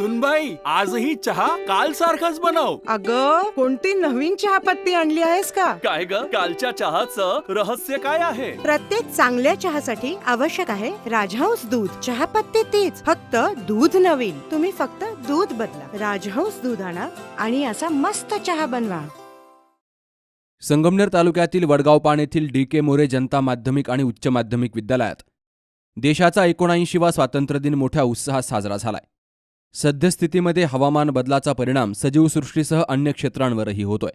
सुनबाई आजही चहा काल सारखाच बनव. अग कोणती नवीन चहापत्ती आणली आहेस का? काय ग? कालच्या चहाचं रहस्य काय आहे? प्रत्येक चांगल्या चहासाठी आवश्यक आहे राजहंस दूध. चहापत्ती तीच फक्त दूध नवीन. तुम्ही फक्त दूध बदला. राजहंस दूध आणा आणि असा मस्त चहा बनवा. संगमनेर तालुक्यातील वडगाव येथील डी के मोरे जनता माध्यमिक आणि उच्च माध्यमिक विद्यालयात देशाचा एकोणऐंशीवा स्वातंत्र्यदिन मोठ्या उत्साहात साजरा झालाय. सद्यस्थितीमध्ये हवामान बदलाचा परिणाम सजीवसृष्टीसह अन्य क्षेत्रांवरही होतोय.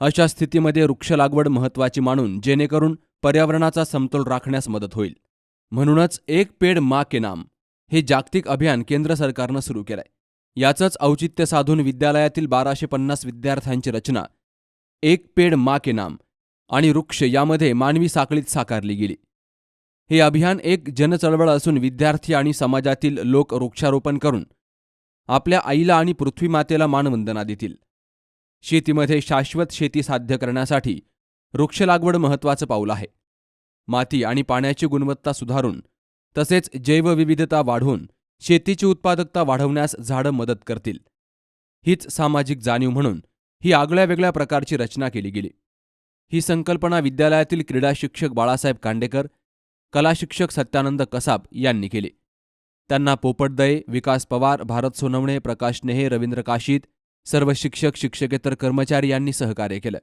अशा स्थितीमध्ये वृक्ष लागवड महत्त्वाची मानून जेणेकरून पर्यावरणाचा समतोल राखण्यास मदत होईल. म्हणूनच एक पेड मा के नाम हे जागतिक अभियान केंद्र सरकारनं सुरू केलंय. याचंच औचित्य साधून विद्यालयातील बाराशे पन्नास विद्यार्थ्यांची रचना एक पेड मा के नाम आणि वृक्ष यामध्ये मानवी साखळीत साकारली गेली. हे अभियान एक जनचळवळ असून विद्यार्थी आणि समाजातील लोक वृक्षारोपण करून आपल्या आईला आणि पृथ्वीमातेला मानवंदना देतील. शेतीमध्ये शाश्वत शेती साध्य करण्यासाठी वृक्ष लागवड महत्त्वाचं पाऊल आहे. माती आणि पाण्याची गुणवत्ता सुधारून तसेच जैवविविधता वाढवून शेतीची उत्पादकता वाढवण्यास झाडं मदत करतील. हीच सामाजिक जाणीव म्हणून ही आगळ्या वेगळ्या प्रकारची रचना केली गेली. ही संकल्पना विद्यालयातील क्रीडा शिक्षक बाळासाहेब कांडेकर कला शिक्षक सत्यानंद कसाब यांनी केली. त्यांना पोपटदय विकास पवार भारत सोनवणे प्रकाश नेहे रवींद्र काशीत सर्व शिक्षक शिक्षकेतर कर्मचारी यांनी सहकार्य केलं.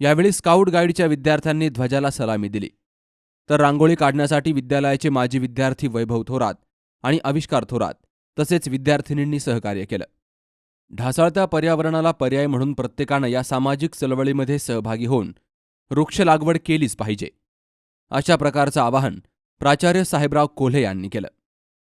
यावेळी स्काउट गाईडच्या विद्यार्थ्यांनी ध्वजाला सलामी दिली. तर रांगोळी काढण्यासाठी विद्यालयाचे माजी विद्यार्थी वैभव थोरात आणि आविष्कार थोरात तसेच विद्यार्थिनींनी सहकार्य केलं. ढासाळत्या पर्यावरणाला पर्याय म्हणून प्रत्येकानं या सामाजिक चळवळीमध्ये सहभागी होऊन वृक्ष लागवड केलीच पाहिजे. अशा प्रकारचं आवाहन प्राचार्य साहेबराव कोल्हे यांनी केलं.